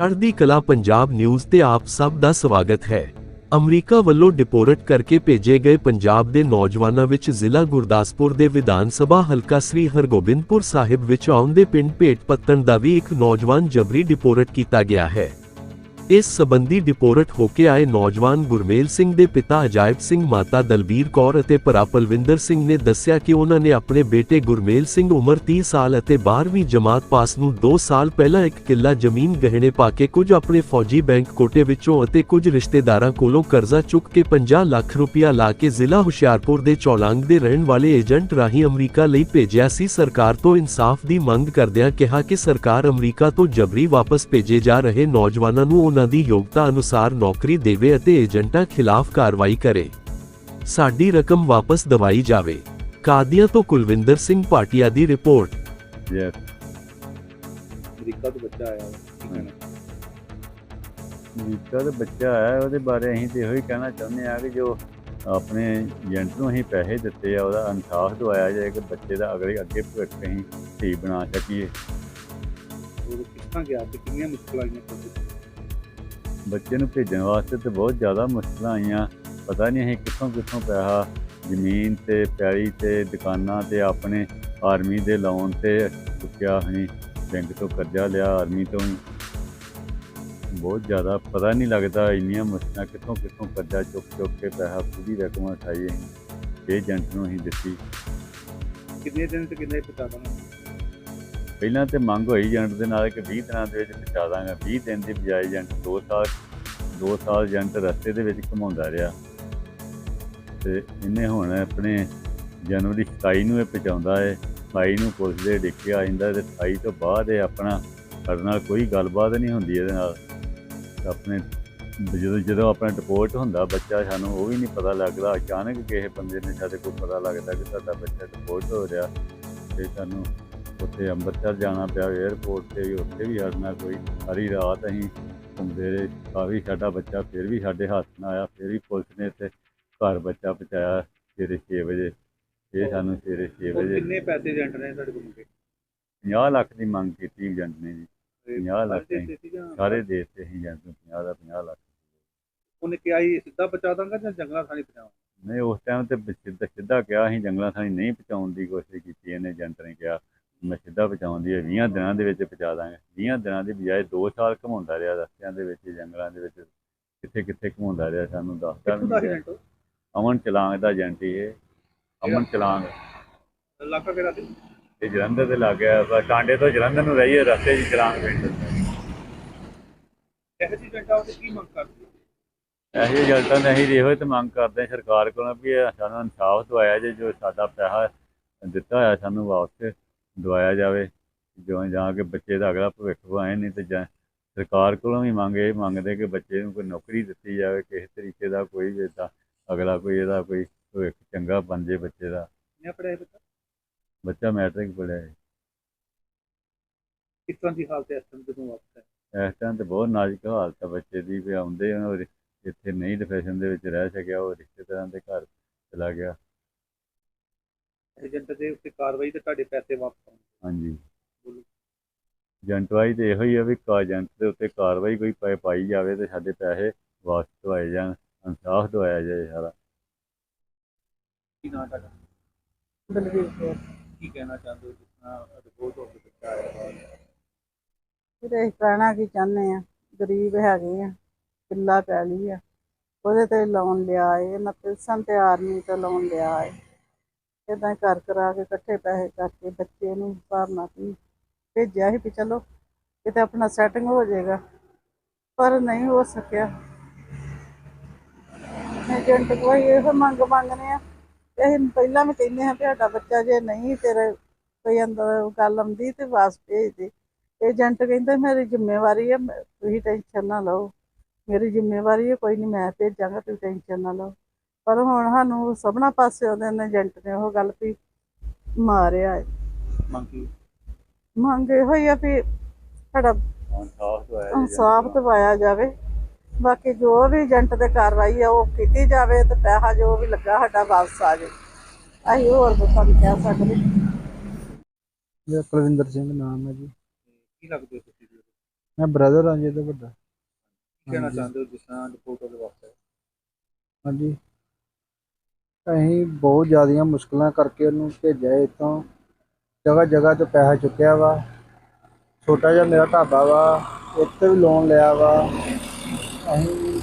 ਚੜ੍ਹਦੀ ਕਲਾ ਪੰਜਾਬ ਨਿਊਜ਼ ਤੇ ਆਪ ਸਭ ਦਾ ਸਵਾਗਤ ਹੈ। ਅਮਰੀਕਾ ਵੱਲੋਂ ਡਿਪੋਰਟ ਕਰਕੇ ਭੇਜੇ ਗਏ ਪੰਜਾਬ ਦੇ ਨੌਜਵਾਨਾਂ ਵਿੱਚ ਜ਼ਿਲ੍ਹਾ ਗੁਰਦਾਸਪੁਰ ਦੇ ਵਿਧਾਨ ਸਭਾ ਹਲਕਾ ਸ੍ਰੀ ਹਰਗੋਬਿੰਦਪੁਰ ਸਾਹਿਬ ਵਿੱਚ ਆਉਂਦੇ ਪਿੰਡ ਭੇਟ ਪੱਤਣ ਦਾ ਵੀ ਇੱਕ ਨੌਜਵਾਨ ਜਬਰੀ ਡਿਪੋਰਟ ਕੀਤਾ ਗਿਆ ਹੈ। ਇਸ ਸਬੰਧੀ ਡਿਪੋਰਟ ਹੋ ਕੇ ਆਏ ਨੌਜਵਾਨ ਗੁਰਮੇਲ ਸਿੰਘ ਦੇ ਪਿਤਾ ਅਜਾਇਬ ਸਿੰਘ ਮਾਤਾ ਦਲਬੀਰ ਕੌਰ ਅਤੇ ਭਰਾ ਪਲਵਿੰਦਰ ਸਿੰਘ ਨੇ ਦੱਸਿਆ ਕਿ ਉਹਨਾਂ ਨੇ ਆਪਣੇ ਬੇਟੇ ਗੁਰਮੇਲ ਸਿੰਘ ਉਮਰ 30 ਸਾਲ ਅਤੇ 12ਵੀਂ ਜਮਾਤ ਪਾਸ ਨੂੰ 2 ਸਾਲ ਪਹਿਲਾਂ ਇੱਕ ਕਿੱਲਾ ਜ਼ਮੀਨ ਗਹਿਣੇ ਪਾ ਕੇ ਕੁਝ ਆਪਣੇ ਫੌਜੀ ਬੈਂਕ ਕੋਟੇ ਵਿੱਚੋਂ ਅਤੇ ਕੁਝ ਰਿਸ਼ਤੇਦਾਰਾਂ ਕੋਲੋਂ ਕਰਜ਼ਾ ਚੁੱਕ ਕੇ 50 ਲੱਖ ਰੁਪਇਆ ਲਾ ਕੇ ਜ਼ਿਲ੍ਹਾ ਹੁਸ਼ਿਆਰਪੁਰ ਦੇ ਚੌਲਾਂਗ ਦੇ ਰਹਿਣ ਵਾਲੇ ਏਜੰਟ ਰਾਹੀਂ ਅਮਰੀਕਾ ਲਈ ਭੇਜਿਆ ਸੀ। ਸਰਕਾਰ ਤੋਂ ਇਨਸਾਫ ਦੀ ਮੰਗ ਕਰਦਿਆਂ ਕਿਹਾ ਕਿ ਸਰਕਾਰ ਅਮਰੀਕਾ ਤੋਂ ਜਬਰੀ ਵਾਪਸ ਭੇਜੇ ਜਾ ਰਹੇ ਨੌਜਵਾਨਾਂ ਨੂੰ ਉਹਨਾਂ ਦੀ ਯੋਗਤਾ ਅਨੁਸਾਰ ਨੌਕਰੀ ਦੇਵੇ ਅਤੇ ਏਜੰਟਾਂ ਖਿਲਾਫ ਕਾਰਵਾਈ ਕਰੇ। ਸਾਡੀ ਰਕਮ ਵਾਪਸ ਦਵਾਈ ਜਾਵੇ। ਕਾਦੀਆਂ ਤੋਂ ਕੁਲਵਿੰਦਰ ਸਿੰਘ ਭਾਟੀਆ ਦੀ ਰਿਪੋਰਟ। ਯੈਸ ਅਮਰੀਕਾ ਤੋਂ ਬੱਚਾ ਆਇਆ ਅਮਰੀਕਾ ਦਾ ਬੱਚਾ ਆਇਆ ਉਹਦੇ ਬਾਰੇ ਅਸੀਂ ਤੇ ਇਹੋ ਹੀ ਕਹਿਣਾ ਚਾਹੁੰਦੇ ਆ ਕਿ ਜੋ ਆਪਣੇ ਏਜੰਟ ਨੂੰ ਅਸੀਂ ਪੈਸੇ ਦਿੱਤੇ ਆ ਉਹਦਾ ਇਨਸਾਫ ਦਵਾਇਆ ਜਾਏ ਕਿ ਬੱਚੇ ਦਾ ਅਗਲੇ ਅੱਗੇ ਭਵਿੱਖ ਅਸੀਂ ਸਹੀ ਬਣਾ ਸਕੀਏ। ਉਹ ਕਿਸ ਤਰ੍ਹਾਂ ਗਿਆ ਤੇ ਕਿੰਨੀਆਂ ਮੁਸ਼ਕਲਾਂ ਆਈਆਂ ਤੁਹਾਨੂੰ? ਬੱਚੇ ਨੂੰ ਭੇਜਣ ਵਾਸਤੇ ਤੇ ਬਹੁਤ ਜ਼ਿਆਦਾ ਮੁਸ਼ਕਲਾਂ ਆਈਆਂ। ਪਤਾ ਨਹੀਂ ਅਸੀਂ ਕਿੱਥੋਂ ਕਿੱਥੋਂ ਪੈਸਾ ਜ਼ਮੀਨ ਤੇ, ਪੈਲੀ ਤੇ, ਦੁਕਾਨਾਂ ਤੇ ਆਪਣੇ ਆਰਮੀ ਦੇ ਲੋਨ ਤੇ ਚੁੱਕਿਆ ਅਸੀਂ। ਬੈਂਕ ਤੋਂ ਕਰਜ਼ਾ ਲਿਆ, ਆਰਮੀ ਤੋਂ। ਬਹੁਤ ਜ਼ਿਆਦਾ ਪਤਾ ਨਹੀਂ ਲੱਗਦਾ ਇੰਨੀਆਂ ਮੁਸ਼ਕਲਾਂ ਕਿੱਥੋਂ ਕਿੱਥੋਂ ਕਰਜ਼ਾ ਚੁੱਕ ਚੁੱਕ ਕੇ ਪੈਸਾ ਪੂਰੀ ਰਕਮ ਉਠਾਈ ਅਸੀਂ। ਏਜੰਟ ਨੂੰ ਅਸੀਂ ਦਿੱਤੀ। ਕਿੰਨੇ ਦਿਨ ਤੇ ਕਿੰਨੇ ਪਤਾ ਦਾਂਗੇ ਪਹਿਲਾਂ ਤੇ ਮੰਗ ਹੋਈ ਏਜੰਟ ਦੇ ਨਾਲ ਕਿ 20 ਦਿਨਾਂ ਦੇ ਵਿੱਚ ਪਹੁੰਚਾ ਦਾਂਗਾ। 20 ਦਿਨ ਦੀ ਬਜਾਏ ਏਜੰਟ 2 ਸਾਲ 2 ਸਾਲ ਏਜੰਟ ਰਸਤੇ ਦੇ ਵਿੱਚ ਘੁਮਾਉਂਦਾ ਰਿਹਾ। ਤੇ ਇਹਨੇ ਹੁਣ ਆਪਣੇ ਜਨਵਰੀ 27 ਨੂੰ ਇਹ ਪਹੁੰਚਾਉਂਦਾ ਹੈ 22 ਨੂੰ ਪੁਲਿਸ ਦੇ ਡਿੱਕੇ ਆ ਜਾਂਦਾ ਤੇ 28 ਤੋਂ ਬਾਅਦ ਇਹ ਆਪਣਾ ਸਾਡੇ ਨਾਲ ਕੋਈ ਗੱਲਬਾਤ ਨਹੀਂ ਹੁੰਦੀ ਇਹਦੇ ਨਾਲ। ਆਪਣੇ ਜਦੋਂ ਜਦੋਂ ਆਪਣਾ ਰਿਪੋਰਟ ਹੁੰਦਾ ਬੱਚਾ ਸਾਨੂੰ ਉਹ ਵੀ ਨਹੀਂ ਪਤਾ ਲੱਗਦਾ। ਅਚਾਨਕ ਕਿਸੇ ਬੰਦੇ ਨੇ ਸਾਡੇ ਕੋਲ ਪਤਾ ਲੱਗਦਾ ਕਿ ਸਾਡਾ ਬੱਚਾ ਰਿਪੋਰਟ ਹੋ ਰਿਹਾ ਤੇ ਸਾਨੂੰ ਉੱਥੇ ਅੰਮ੍ਰਿਤਸਰ ਜਾਣਾ ਪਿਆ 에ਅਰਪੋਰਟ ਤੇ ਵੀ ਉੱਥੇ ਵੀ ਨਾਲ ਕੋਈ ਸਾਰੀ ਰਾਤ ਅਸੀਂ ਘੁੰਮਦੇ ਰਹੇ। ਕਾਫੀ ਸਾਡਾ ਬੱਚਾ ਫਿਰ ਵੀ ਸਾਡੇ ਹੱਥ ਨਾ ਆਇਆ ਫਿਰ ਵੀ ਪੁਲਿਸ ਨੇ ਇੱਥੇ ਘਰ ਬੱਚਾ ਪਹੁੰਚਾਇਆ ਸਵੇਰੇ 6 ਵਜੇ। ਇਹ ਸਾਨੂੰ ਸਵੇਰੇ 6 ਉਹ ਵਜੇ ਕਿੰਨੇ ਪੈਸੇ ਏਜੰਟ ਨੇ ਤੁਹਾਡੇ ਕੋਲ? ਮੰਗੇ 50 ਲੱਖ ਦੀ ਮੰਗ ਕੀਤੀ ਏਜੰਟ ਨੇ ਜੀ। ਤੇ 50 ਲੱਖ ਸਾਰੇ ਹੀ। ਦੇਸ਼ ਤੇ ਅਸੀਂ ਏਜੰਟ ਨੂੰ 50 ਦਾ 50 ਲੱਖ। ਉਹਨੇ ਕਿਹਾ ਸੀ ਸਿੱਧਾ ਪਹੁੰਚਾ ਦਾਂਗਾ ਜਾਂ ਜੰਗਲਾਂ ਥਾਣੀ ਪਹੁੰਚਾਵਾਂ ਨਹੀਂ ਉਸ ਟਾਈਮ ਤੇ ਸਿੱਧਾ ਸਿੱਧਾ ਕਿਹਾ ਅਸੀਂ ਜੰਗਲਾਂ ਥਾਣੀ ਨਹੀਂ ਪਹੁੰਚਾਉਣ ਦੀ ਕੋਸ਼ਿਸ਼ ਕੀਤੀ ਇਹਨੇ ਏਜੰਟ ਨੇ ਕਿਹਾ। ਮੈਂ ਸਿੱਧਾ ਪਹੁੰਚਾਉਣ ਦੀ ਹੈ 20 ਦਿਨਾਂ ਦੇ ਵਿੱਚ ਪਹੁੰਚਾ ਦਾਂਗੇ। 20 ਦਿਨਾਂ ਦੀ ਬਜਾਏ 2 ਸਾਲ ਘੁਮਾਉਂਦਾ ਰਿਹਾ ਰਸਤਿਆਂ ਦੇ ਵਿੱਚ ਜੰਗਲਾਂ ਦੇ ਵਿੱਚ ਕਿੱਥੇ ਕਿੱਥੇ ਘੁਮਾਉਂਦਾ ਰਿਹਾ ਸਾਨੂੰ ਦੱਸਦਾ ਨਹੀਂ ਅਮਨ ਚਲਾਂਗ ਦਾ ਏਜੰਟ ਇਹ। ਅਮਨ ਚਲਾਂਗ। ਇਲਾਕਾ ਕਿਹੜਾ ਸੀ? ਇਹ ਜਲੰਧਰ ਦੇ ਲੱਗ ਗਿਆ ਟਾਂਡੇ ਤੋਂ ਜਲੰਧਰ ਨੂੰ ਰਹੀਏ ਰਸਤੇ 'ਚ ਚਲਾਂਗ ਪਿੰਡ। ਇਹੋ ਜਿਹੀ ਆ ਤੇ ਕੀ ਮੰਗ ਕਰਦੇ? ਇਹੋ ਏਜੰਟਾਂ ਨੇ ਅਸੀਂ ਇਹੋ ਤੇ ਮੰਗ ਕਰਦੇ ਸਰਕਾਰ ਕੋਲੋਂ ਵੀ ਸਾਨੂੰ ਇਨਸਾਫ ਦਵਾਇਆ ਜੇ ਜੋ ਸਾਡਾ ਪੈਸਾ ਦਿੱਤਾ ਹੋਇਆ ਸਾਨੂੰ ਵਾਪਸ। ਦਵਾਇਆ ਜਾਵੇ ਜਿਉਂ ਜਾਂ ਕਿ ਬੱਚੇ ਦਾ ਅਗਲਾ ਭਵਿੱਖ ਬਣਾਏ ਨਹੀਂ ਤੇ ਜਾਂ ਸਰਕਾਰ ਕੋਲੋਂ ਵੀ ਮੰਗ ਇਹ ਮੰਗਦੇ ਕਿ ਬੱਚੇ ਨੂੰ ਕੋਈ ਨੌਕਰੀ ਦਿੱਤੀ ਜਾਵੇ ਕਿਸੇ ਤਰੀਕੇ ਦਾ ਕੋਈ ਏਦਾਂ ਅਗਲਾ ਕੋਈ ਇਹਦਾ ਕੋਈ ਭਵਿੱਖ ਚੰਗਾ ਬਣ ਜੇ ਬੱਚੇ ਦਾ। ਨੇ ਪੜਿਆ ਬੱਚਾ? ਬੱਚਾ ਮੈਟ੍ਰਿਕ ਪੜਿਆ ਹੈ। ਤਰ੍ਹਾਂ ਦੀ ਹਾਲਤ ਹੈ ਇਸ ਟਾਈਮ ਜਦੋਂ ਵਾਪਸ ਇਸ ਟਾਈਮ ਤੇ ਬਹੁਤ ਨਾਜ਼ੁਕ ਹਾਲਤ ਹੈ ਬੱਚੇ ਦੀ ਵੀ ਆਉਂਦੇ ਉਹਨਾਂ ਦੇ ਇੱਥੇ ਨਹੀਂ ਡਿਫੈਸ਼ਨ ਦੇ ਵਿੱਚ ਰਹਿ ਸਕਿਆ ਉਹ ਰਿਸ਼ਤੇਦਾਰਾਂ ਦੇ ਘਰ ਚਲਾ ਗਿਆ। ਏਜੰਟ ਦੇ ਉੱਤੇ ਕਾਰਵਾਈ ਤੇ ਤੁਹਾਡੇ ਪੈਸੇ ਵਾਪਸ ਆਉਣ ਹਾਂਜੀ। ਬੋਲੋ। ਏਜੰਟਵਾਈ ਤੇ ਇਹੋ ਹੀ ਆ ਵੀ ਕਾ ਏਜੰਟ ਦੇ ਉੱਤੇ ਕਾਰਵਾਈ ਕੋਈ ਪਾਈ ਪਾਈ ਜਾਵੇ ਤੇ ਸਾਡੇ ਪੈਸੇ ਵਾਪਸ ਦਵਾਏ ਜਾਣ ਇਨਸਾਫ ਦਵਾਇਆ ਜਾਏ ਸਾਰਾ। ਕੀ ਨਾਂ ਤੁਹਾਡਾ? ਬਲਵੀਰ ਕੌਰ ਕੀ ਕਹਿਣਾ ਚਾਹੁੰਦੇ ਹੋ? ਜਿਸ ਤਰ੍ਹਾਂ ਰਿਪੋਰਟ ਹੋ ਕੇ ਆਇਆ ਬਾਹਰ? ਵੀਰੇ ਅਸੀਂ ਕਹਿਣਾ ਕੀ ਚਾਹੁੰਦੇ ਆ? ਗਰੀਬ ਹੈਗੇ ਆ ਕਿੱਲਾ ਪੈਲੀ ਆ। ਉਹਦੇ ਤੇ ਲੋਨ ਲਿਆ ਏ ਨਾ ਪਿਲਸਨ ਤੇ ਆਰਮੀ ਤੇ ਲੋਨ ਲਿਆ ਏ। ਇਦਾਂ ਕਰ ਕਰਾ ਕੇ ਇਕੱਠੇ ਪੈਸੇ ਕਰਕੇ ਬੱਚੇ ਨੂੰ ਭਰਨਾ ਸੀ ਭੇਜਿਆ ਸੀ ਵੀ ਚਲੋ ਕਿਤੇ ਆਪਣਾ ਸੈਟਿੰਗ ਹੋ ਜਾਏਗਾ। ਪਰ ਨਹੀਂ ਹੋ ਸਕਿਆ। ਏਜੰਟ ਕੋਈ ਇਹ ਮੰਗ ਮੰਗਨੇ ਆ ਤੇ ਅਸੀਂ ਪਹਿਲਾਂ ਵੀ ਕਹਿੰਦੇ ਹਾਂ ਵੀ ਸਾਡਾ ਬੱਚਾ ਜੇ ਨਹੀਂ ਤੇਰੇ ਕੋਈ ਅੰਦਰ ਗੱਲ ਆਉਂਦੀ ਤੇ ਵਾਸ ਭੇਜ ਦੇ। ਏਜੰਟ ਕਹਿੰਦਾ, ਮੇਰੀ ਜ਼ਿੰਮੇਵਾਰੀ ਹੈ ਤੁਸੀਂ ਟੈਨਸ਼ਨ ਨਾ ਲਓ। ਮੇਰੀ ਜ਼ਿੰਮੇਵਾਰੀ ਹੈ, ਕੋਈ ਨਹੀਂ, ਮੈਂ ਭੇਜਾਂਗਾ, ਤੁਸੀਂ ਟੈਨਸ਼ਨ ਨਾ ਲਓ। ਪਰ ਹੁਣ ਸਾਨੂੰ ਸਭਨਾ ਪਾਸੇ ਉਹਦੇ ਨੇ ਏਜੰਟ ਨੇ ਉਹ ਗੱਲ ਵੀ ਮਾਰਿਆ ਹੈ। ਮੰਗ ਮੰਗ ਇਹੋ ਹੀ ਆ ਵੀ ਸਾਡਾ ਇਨਸਾਫ ਦਵਾਇਆ ਜਾਵੇ। ਬਾਕੀ ਜੋ ਵੀ ਏਜੰਟ ਤੇ ਕਾਰਵਾਈ ਆ ਉਹ ਕੀਤੀ ਜਾਵੇ ਤੇ ਪੈਸਾ ਜੋ ਵੀ ਲੱਗਾ ਸਾਡਾ ਵਾਪਸ ਆ ਜਾਵੇ। ਅਸੀਂ ਹੋਰ ਤਾਂ ਨਹੀਂ ਕਹਿ ਸਕਦੇ ਮੇਰਾ ਕੁਲਵਿੰਦਰ ਸਿੰਘ ਨਾਮ ਹੈ ਜੀ। ਕੀ ਲੱਗਦੇ ਹੋ ਤੁਸੀਂ? ਜੀ? ਮੈਂ ਬ੍ਰਦਰ ਹਾਂ ਜੀ ਇਹਦਾ ਵੱਡਾ। ਕੀ ਕਹਿਣਾ। ਚਾਹੁੰਦੇ ਹੋ ਜਿਸ ਤਰ੍ਹਾਂ ਰਿਪੋਰਟ ਦੇ ਵਾਸਤੇ? ਹਾਂਜੀ। ਅਸੀਂ ਬਹੁਤ ਜ਼ਿਆਦੀਆਂ ਮੁਸ਼ਕਲਾਂ ਕਰਕੇ ਉਹਨੂੰ ਭੇਜਿਆ ਇੱਥੋਂ ਜਗ੍ਹਾ ਜਗ੍ਹਾ ਤੋਂ ਪੈਸਾ ਚੁੱਕਿਆ ਵਾ। ਛੋਟਾ ਜਿਹਾ ਮੇਰਾ ਢਾਬਾ ਵਾ। ਇੱਥੇ ਵੀ ਲੋਨ ਲਿਆ ਵਾ। ਅਸੀਂ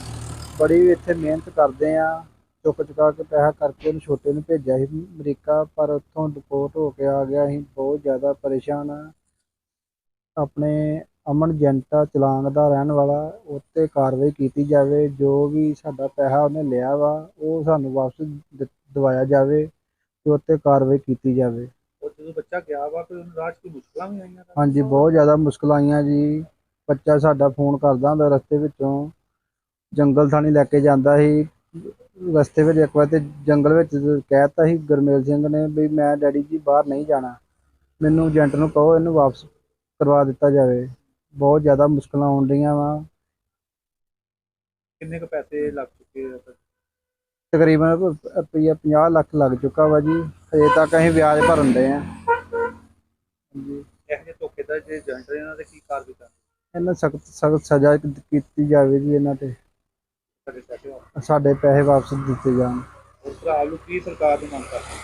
ਬੜੀ ਇੱਥੇ ਮਿਹਨਤ ਕਰਦੇ ਆ। ਚੁੱਕ ਚੁਕਾ ਕੇ ਪੈਸਾ ਕਰਕੇ ਉਹਨੂੰ ਛੋਟੇ ਨੂੰ ਭੇਜਿਆ ਸੀ ਅਮਰੀਕਾ, ਪਰ ਉੱਥੋਂ ਡਿਪੋਰਟ ਹੋ ਕੇ ਆ ਗਿਆ। ਅਸੀਂ ਬਹੁਤ ਜ਼ਿਆਦਾ ਪਰੇਸ਼ਾਨ ਆ। ਆਪਣੇ ਅਮਨ ਜਨਤਾ ਚਲਾਂਗ ਦਾ ਰਹਿਣ ਵਾਲਾ ਉੱਤੇ ਕਾਰਵਾਈ ਕੀਤੀ ਜਾਵੇ। ਜੋ ਵੀ ਸਾਡਾ ਪੈਸਾ ਉਹਨੇ ਲਿਆ ਵਾ, ਉਹ ਸਾਨੂੰ ਵਾਪਸ ਦ- ਦਿਵਾਇਆ ਜਾਵੇ ਤੇ ਉੱਤੇ ਕਾਰਵਾਈ ਕੀਤੀ ਜਾਵੇ। ਉਹ ਜਦੋਂ ਬੱਚਾ ਗਿਆ ਵਾ ਕੋਈ ਉਹਨੂੰ ਰਾਹ 'ਚ ਕੋਈ ਮੁਸ਼ਕਲਾਂ ਵੀ ਆਈਆਂ? ਤਾਂ ਹਾਂਜੀ ਬਹੁਤ ਜ਼ਿਆਦਾ ਮੁਸ਼ਕਲਾਂ ਆਈਆਂ ਜੀ। ਬੱਚਾ ਸਾਡਾ ਫੋਨ ਕਰਦਾ ਹੁੰਦਾ ਰਸਤੇ ਵਿੱਚੋਂ। ਜੰਗਲ ਥਾਣੀ ਲੈ ਕੇ ਜਾਂਦਾ ਸੀ। ਰਸਤੇ ਵਿੱਚ ਇੱਕ ਵਾਰ ਤੇ ਜੰਗਲ ਵਿੱਚ ਕਹਿਤਾ ਸੀ ਗੁਰਮੇਲ ਸਿੰਘ ਨੇ ਵੀ ਮੈਂ ਡੈਡੀ ਜੀ ਬਾਹਰ ਨਹੀਂ ਜਾਣਾ। ਮੈਨੂੰ ਏਜੰਟ ਨੂੰ ਕਹੋ ਇਹਨੂੰ ਵਾਪਸ ਕਰਵਾ ਦਿੱਤਾ ਜਾਵੇ। ਬਹੁਤ ਜ਼ਿਆਦਾ ਮੁਸ਼ਕਲਾਂ ਆਉਣ ਰਹੀਆਂ ਵਾ। ਕਿੰਨੇ ਕੁ ਪੈਸੇ ਲੱਗ ਚੁੱਕੇ ਆ? ਤਾਂ ਤਕਰੀਬਨ ਰੁਪਈਆ 50 ਲੱਖ ਲੱਗ ਚੁੱਕਾ ਵਾ ਜੀ। ਹਜੇ ਤੱਕ ਅਸੀਂ ਵਿਆਜ ਭਰਨ ਦੇ ਆ ਹਾਂਜੀ। ਇਹੋ ਜਿਹੇ ਧੋਖੇ ਦਾ ਜੇ ਏਜੰਟ ਇਹਨਾਂ ਦੇ ਕੀ ਕਾਰਵਾਈ ਕਰਦੇ ਇਹਨਾਂ ਸਖਤ ਸਖਤ ਸਜ਼ਾ ਕੀਤੀ ਜਾਵੇ ਜੀ ਇਹਨਾਂ ਤੇ। ਸਾਡੇ ਪੈਸੇ ਵਾਪਸ। ਦਿੱਤੇ ਜਾਣ। ਭਰਾ ਨੂੰ ਕੀ ਸਰਕਾਰ ਦੀ ਮੰਗ ਕਰਦੇ?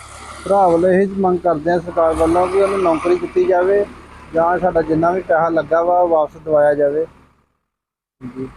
ਭਰਾ ਵੱਲੋਂ ਇਹ ਮੰਗ ਕਰਦੇ ਆ ਸਰਕਾਰ ਵੱਲੋਂ ਕਿ ਉਹਨੂੰ ਨੌਕਰੀ ਦਿੱਤੀ ਜਾਵੇ ਜਾਂ ਸਾਡਾ ਜਿੰਨਾ ਵੀ ਪੈਸਾ ਲੱਗਾ ਵਾ ਵਾਪਸ ਦਵਾਇਆ ਜਾਵੇ। ਜੀ